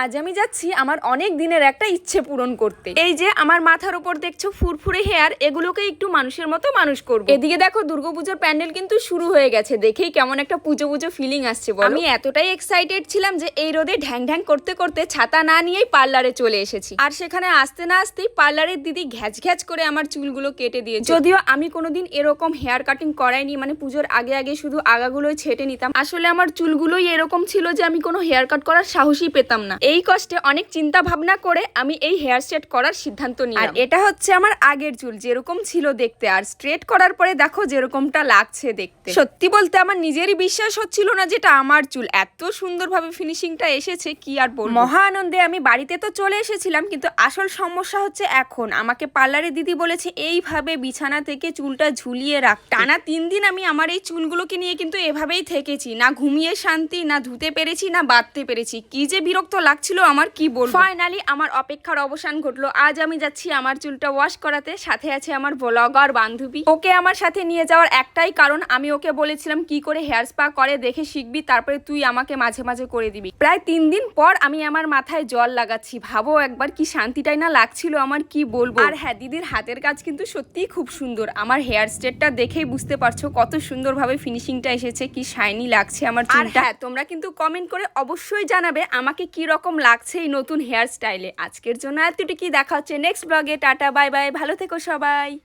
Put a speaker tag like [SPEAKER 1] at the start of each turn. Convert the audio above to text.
[SPEAKER 1] আজ আমি যাচ্ছি আমার অনেক দিনের একটা ইচ্ছে পূরণ করতে। এই যে আমার মাথার উপর দেখছ ফুরফুরে হেয়ার, এগুলোকে একটু মানুষের মতো মানুষ করব। এদিকে দেখো দুর্গাপুজোর প্যান্ডেল কিন্তু শুরু হয়ে গেছে, দেখেই কেমন একটা পুজো পুজো ফিলিং আসছে। আমি এতটাই এক্সাইটেড ছিলাম যে এই রোদে ঢ্যাং ঢ্যাং করতে করতে ছাতা না নিয়েই পার্লারে চলে এসেছি। আর সেখানে আসতে না আসতেই পার্লারের দিদি ঘ্যাচ ঘ্যাচ করে আমার চুলগুলো কেটে দিয়েছে। যদিও আমি কোনোদিন এরকম হেয়ার কাটিং করাইনি মানে পুজোর আগে আগে শুধু আগাগুলোই ছেটে নিতাম। আসলে আমার চুলগুলোই এরকম ছিল যে আমি কোনো হেয়ার কাট করার সাহসই পেতাম না। এই কষ্টে অনেক চিন্তা ভাবনা করে আমি এই হেয়ার স্ট্রেট করার সিদ্ধান্ত নিই আর এটা হচ্ছে আমার আগের চুল যেরকম ছিল দেখতে। আর স্ট্রেট করার পরে দেখো যেরকমটা লাগছে দেখতে। সত্যি বলতে আমার নিজেরই বিশ্বাস হচ্ছিল না যেটা আমার চুল। এত সুন্দরভাবে ফিনিশিংটা এসেছে কি আর বলব? মহা আনন্দে আমি বাড়িতে তো চলে এসেছিলাম কিন্তু আসল সমস্যা হচ্ছে এখন। আমাকে পার্লারে দিদি বলেছে এইভাবে বিছানা থেকে চুলটা ঝুলিয়ে রাখ। টানা তিন দিন আমি আমার এই চুলগুলোকে নিয়ে কিন্তু এভাবেই থেকেছি। না ঘুমিয়ে শান্তি না ধুতে পেরেছি না বাঁধতে পেরেছি। কি যে বিরক্ত লাগছিল আমার কি বলব? ফাইনালি আমার অপেক্ষার অবসান ঘটলো। আজ আমি যাচ্ছি আমার চুলটা ওয়াশ করাতে। সাথে আছে আমার ব্লগার বান্ধবী। ওকে আমার সাথে নিয়ে যাওয়ার একটাই কারণ আমি ওকে বলেছিলাম কি করে হেয়ার স্পা করে দেখে শিখবি তারপরে তুই আমাকে মাঝে মাঝে করে দিবি। প্রায় তিন দিন পর আমি আমার মাথায় জল লাগাচ্ছি। ভাবো একবার কি শান্তিটাই না লাগছিল আমার কি বলব? আর হ্যাঁ দিদির হাতের কাজ কিন্তু সত্যিই খুব সুন্দর। আমার হেয়ার স্টেটটা দেখেই বুঝতে পারছ কত সুন্দরভাবে ফিনিশিংটা এসেছে কি শাইনি লাগছে আমার চুলটা। হ্যাঁ তোমরা কিন্তু কমেন্ট করে অবশ্যই জানাবে আমাকে কি রকম লাগছে এই নতুন হেয়ার স্টাইলে আজকের জন্য এতটুকুই। দেখা হচ্ছে নেক্সট ব্লগে টাটা বাই বাই ভালো থেকো সবাই।